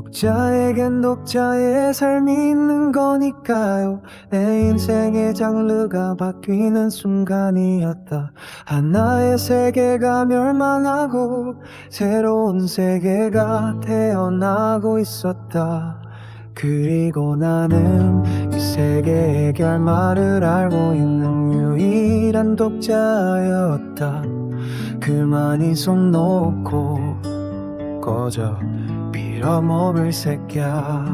독자에겐 독자의 삶이 있는 거니까요. 내 인생의 장르가 바뀌는 순간이었다. 하나의 세계가 멸망하고 새로운 세계가 태어나고 있었다. 그리고 나는 이 세계의 결말을 알고 있는 유일한 독자였다. 그만이 손 놓고 꺼져 빌어먹을 새끼야.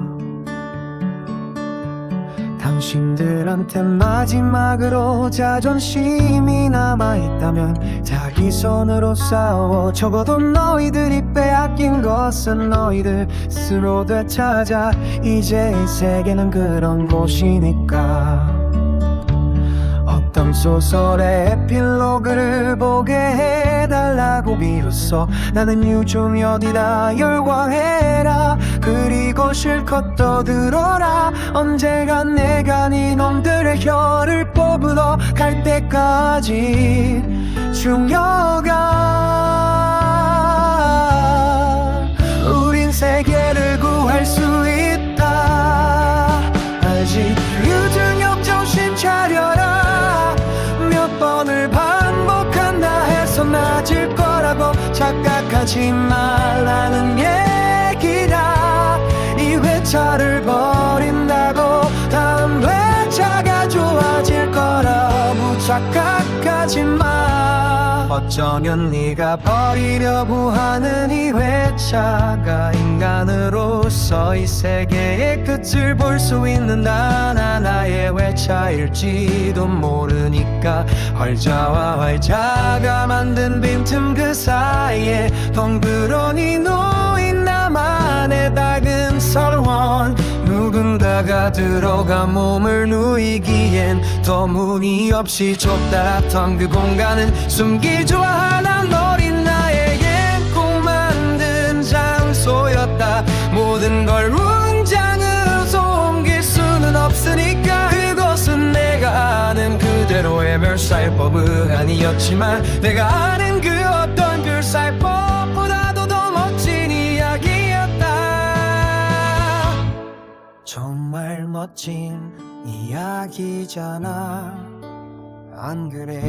당신들한테 마지막으로 자존심이 남아있다면 자기 손으로 싸워. 적어도 너희들이 빼앗긴 것은 너희들 스스로 되찾아. 이제 이 세계는 그런 곳이니까. 어떤 소설의 에필로그를 보게 해달라 고 비로소 나는 유종이 어디다 열광해라. 그리고 실컷 떠들어라. 언제가 내가 네 놈들의 혀를 뽑으러 갈 때까지 중요가 우린 세계를 거라고 착각하지 말라는 얘기다. 이 회차를 버린다고 다음 회차가 좋아질 거라고 착각하지 마. 어쩌면 네가 버리려고 하는 이 회차가 인간으로서 이 세계의 끝을 볼 수 있는 단 하나의 회차일지도 모르니까 활자와 활자가 만든 빈틈 그 사이에 덩그러니 놓인 나만의 작은 설원. 누군가가 들어가 몸을 누이기엔 터무니 없이 좁다던 그 공간은 숨기 좋아하는 그대로의 멸살법은 아니었지만 내가 아는 그 어떤 멸살법보다도 더 멋진 이야기였다. 정말 멋진 이야기잖아. 안 그래?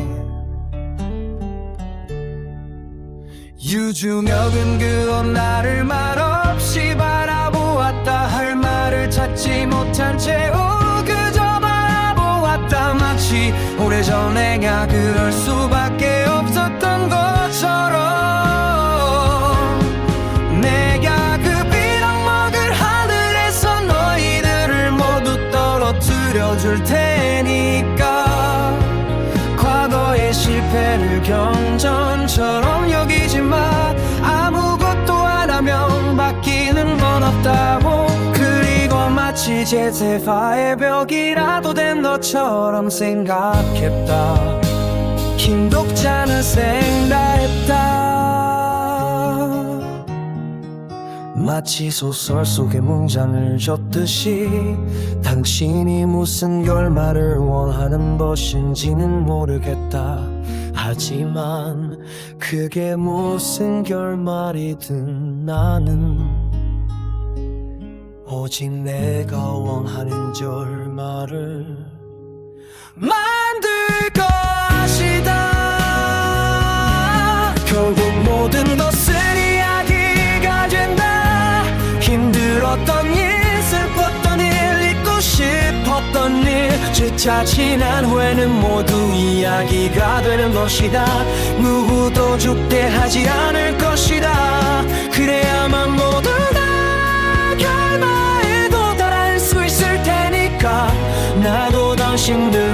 유중혁은 그어 나를 말없이 바라보았다. 할 말을 찾지 못한 채 오래전에 가 그럴 수밖에 없었던 것처럼 내가 그 빌어먹을 하늘에서 너희들을 모두 떨어뜨려 줄 테니까 과거의 실패를 경전처럼 마치 제세파의 벽이라도 된 너처럼 생각했다. 김독자는 생다했다. 마치 소설 속의 문장을 줬듯이 당신이 무슨 결말을 원하는 것인지는 모르겠다. 하지만 그게 무슨 결말이든 나는 오직 내가 원하는 결말을 만들 것이다. 결국 모든 것은 이야기가 된다. 힘들었던 일 슬펐던 일 잊고 싶었던 일. 주차 지난 후에는 모두 이야기가 되는 것이다. 누구도 죽대 하지 않을 것이다. 그래야만 모두 결말